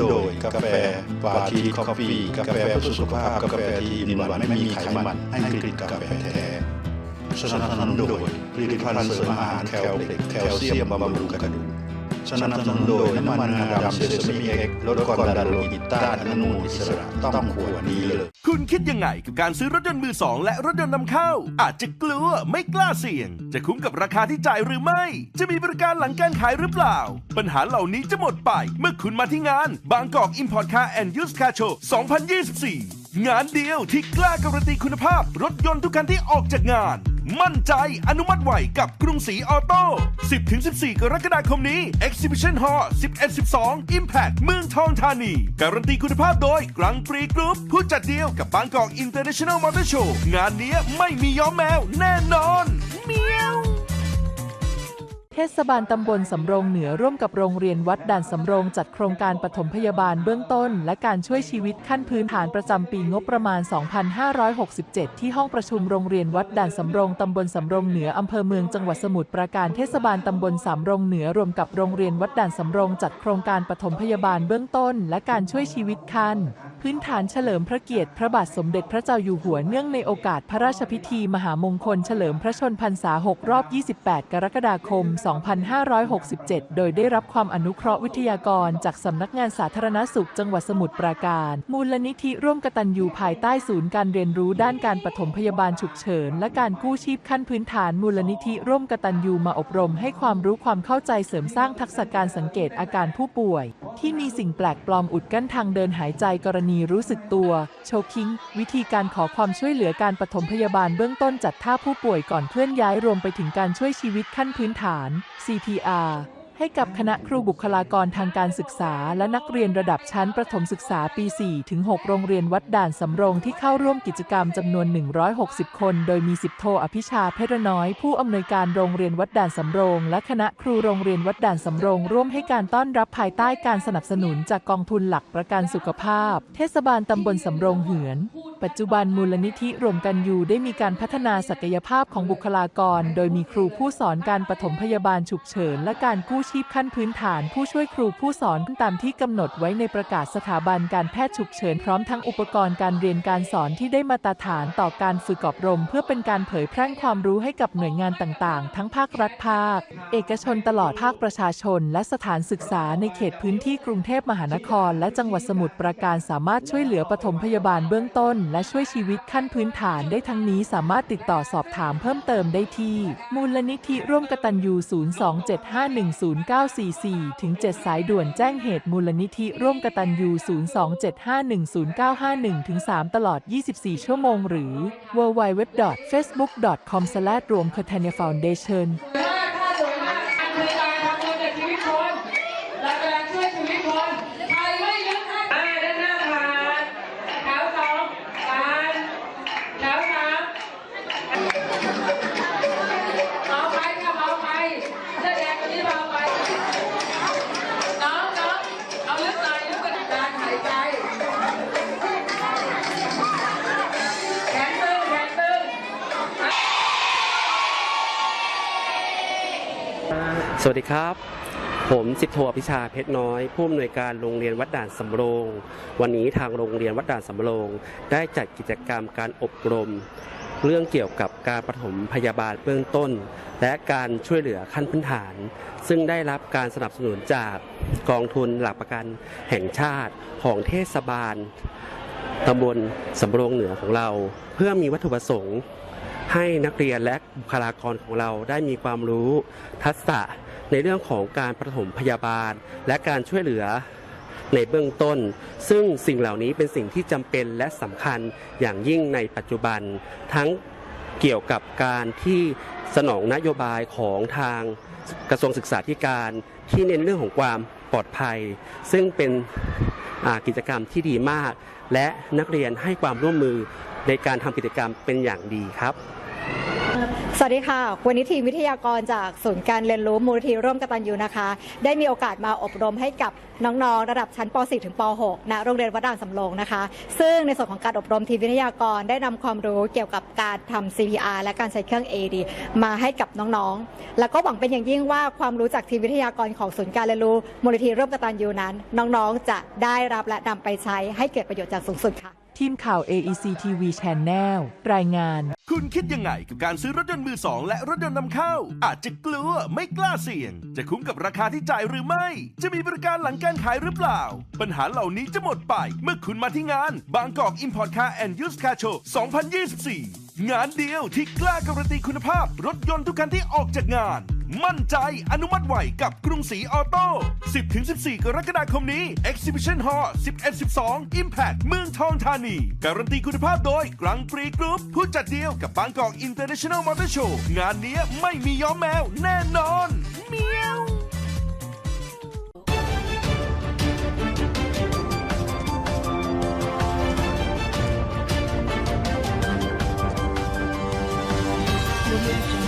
โดยกาแฟปาทีคอฟฟี่กาแฟเพื่อสุขภาพกาแฟที่มีหวานไม่มีไขมันให้กลิ่นกาแฟแท้สนับสนุนโดยผลิตภัณฑ์เสริมอาหารแคลเล็กแคลเซียมบำรุงกระดูก สนับสนุนโดยน้ำมันงาดำเซซามิเอ็กซ์ลดความดันโลหิตต้านอนุมูลอิสระต้องขวดนี้เลย คุณคิดยังไงกับการซื้อรถยนต์มือสองและรถยนต์นำเข้า อาจจะกลัวไม่กล้าเสี่ยง จะคุ้มกับราคาที่จ่ายหรือไม่ จะมีบริการหลังการขายหรือเปล่า ปัญหาเหล่านี้จะหมดไป เมื่อคุณมาที่งาน บางกอก Import Car and Used Car Show 2024 งานเดียวที่กล้าการันตีคุณภาพ รถยนต์ทุกคันที่ออกจากงาน มั่นใจอนุมัติไวกับกรุงศรีออโต้ 10-14 กรกฎาคมนี้ Exhibition Hall 11-12 Impact เมืองทองธานี การันตีคุณภาพโดยกรังปรีกรุ๊ปผู้จัดเดียวกับบางกอก International Motor Show งานนี้ไม่มีย้อมแมวแน่นอน ทศบาลตำบลสำโรงเหนือร่วมกับโรงเรียนวัดด่านสำโรงจัดโครงการปฐมพยาบาลเบื้องต้น และการช่วยชีวิตขั้นพื้นฐานประจำปีงบประมาณ 2567 ที่ห้องประชุมโรงเรียนวัดด่านสำโรงตำบลสำโรงเหนืออำเภอเมืองจังหวัดสมุทรปราการเทศบาลตำบลสำโรงเหนือรวมกับโรงเรียนวัดด่านสำโรงจัดโครงการปฐมพยาบาลเบื้องต้น และการช่วยชีวิตขั้นพื้นฐานเฉลิมพระเกียรติพระบาทสมเด็จพระเจ้าอยู่หัวเนื่องในโอกาสพระราชพิธีมหามงคลเฉลิมพระชนพรรษา 6 รอบ 28 กรกฎาคม 2567 โดยได้รับความอนุเคราะห์วิทยากร จากสำนักงานสาธารณสุขจังหวัดสมุทรปราการ มูลนิธิร่วมกตัญญูภายใต้ศูนย์การเรียนรู้ด้านการปฐมพยาบาลฉุกเฉิน และการกู้ชีพขั้นพื้นฐานมูลนิธิร่วมกตัญญูมาอบรม ให้ความรู้ความเข้าใจเสริมสร้างทักษะการสังเกตอาการผู้ป่วย ที่มีสิ่งแปลกปลอมอุดกั้นทางเดินหายใจกรณีรู้สึกตัว โชคิง วิธีการขอความช่วยเหลือการปฐมพยาบาลเบื้องต้นจัดท่าผู้ป่วยก่อนเคลื่อนย้ายรวมไปถึงการช่วยชีวิตขั้นพื้นฐาน CPR ให้กับคณะครูบุคลากรทางการศึกษา และนักเรียนระดับชั้นประถมศึกษาปี 4 ถึง 6 โรงเรียนวัดด่านสำโรงที่เข้าร่วมกิจกรรมจำนวน 160 คน โดยมี10โทอภิชาเพชรน้อย ผู้อำนวยการโรงเรียนวัดด่านสำโรง และคณะครูโรงเรียนวัดด่านสำโรง ร่วมให้การต้อนรับภายใต้การสนับสนุนจากกองทุนหลักประกันสุขภาพ เทศบาลตำบลสำโรงเหือนปัจจุบันมูลนิธิรวมกันอยู่ได้มีการพัฒนาศักยภาพของบุคลากร โดยมีครูผู้สอนการปฐมพยาบาลฉุกเฉิน และการกู้ชีพขั้นพื้นฐาน ผู้ช่วยครูผู้สอนตามที่กำหนดไว้ในประกาศสถาบันการแพทย์ฉุกเฉินพร้อมทั้งอุปกรณ์การเรียนการสอนที่ได้มาตรฐานต่อการฝึกอบรม เพื่อเป็นการเผยแพร่ความรู้ให้กับหน่วยงานต่างๆ ทั้งภาครัฐภาค เอกชนตลอดภาคประชาชน และสถานศึกษาในเขตพื้นที่กรุงเทพมหานคร และจังหวัดสมุทรปราการสามารถช่วยเหลือปฐมพยาบาลเบื้องต้นและช่วยชีวิตขั้นพื้นฐานได้ทั้งนี้สามารถติดต่อสอบถามเพิ่มเติมได้ที่ มูลนิธิร่วมกตัญญู 027510944 ถึง 7 สายด่วนแจ้งเหตุมูลนิธิร่วมกตัญญู 027510951 ถึง 3 ตลอด 24 ชั่วโมงหรือ www.facebook.com/ รวมค t a n y a Foundation สวัสดีครับ ผมสิบโทอภิชาเพชรน้อย ผู้อำนวยการโรงเรียนวัดด่านสำโรง วันนี้ทางโรงเรียนวัดด่านสำโรง ได้จัดกิจกรรมการอบรม เรื่องเกี่ยวกับการปฐมพยาบาลเบื้องต้น และการช่วยเหลือขั้นพื้นฐาน ซึ่งได้รับการสนับสนุนจากกองทุนหลักประกันแห่งชาติของเทศบาลตำบลสำโรงเหนือของเรา เพื่อมีวัตถุประสงค์ ให้นักเรียนและบุคลากรของเราได้มีความรู้ทักษะ ในเรื่องของการประถมพยาบาล และการช่วยเหลือในเบื้องต้น ซึ่งสิ่งเหล่านี้เป็นสิ่งที่จำเป็นและสำคัญอย่างยิ่งในปัจจุบัน ทั้งเกี่ยวกับการที่สนองนโยบายของทางกระทรวงศึกษาธิการที่เน้นเรื่องของความปลอดภัย ซึ่งเป็นกิจกรรมที่ดีมาก และนักเรียนให้ความร่วมมือในการทำกิจกรรมเป็นอย่างดีครับ สวัสดีค่ะ วันนี้ทีมวิทยากรจากศูนย์การเรียนรู้มูลนิธิร่วมกตัญญูนะคะ ได้มีโอกาสมาอบรมให้กับน้องๆ ระดับชั้นป .4 ถึงป .6 ณโรงเรียนวัดด่านสำโรงนะคะ ซึ่งในส่วนของการอบรมทีมวิทยากรได้นำความรู้เกี่ยวกับการทำ CPR และการใช้เครื่อง AED มาให้กับน้องๆ แล้วก็หวังเป็นอย่างยิ่งว่าความรู้จากทีมวิทยากรของศูนย์การเรียนรู้มูลนิธิร่วมกตัญญูนั้น น้องๆ จะได้รับและนำไปใช้ให้เกิดประโยชน์จากสูงสุดค่ะ ทีมข่าว AEC TV Channel รายงาน คุณคิดยังไงกับการซื้อรถยนต์มือสองและรถยนต์นำเข้า อาจจะกลัวไม่กล้าเสี่ยง จะคุ้มกับราคาที่จ่ายหรือไม่ จะมีบริการหลังการขายหรือเปล่า ปัญหาเหล่านี้จะหมดไป เมื่อคุณมาที่งาน บางกอก Import Car and Used Car Show 2024 งานเดียวที่กล้าการันตีคุณภาพ รถยนต์ทุกคันที่ออกจากงาน มั่นใจอนุมัติไวกับกรุงศรีออโต้ 10-14 กรกฎาคมนี้ Exhibition Hall 11-12 Impact เมืองทองธานี การันตีคุณภาพโดยกรังปรีกรุ๊ปผู้จัดเดียวกับบางกอก International Motor Show งานนี้ไม่มีย้อมแมวแน่นอนเมียว Audio Jungle.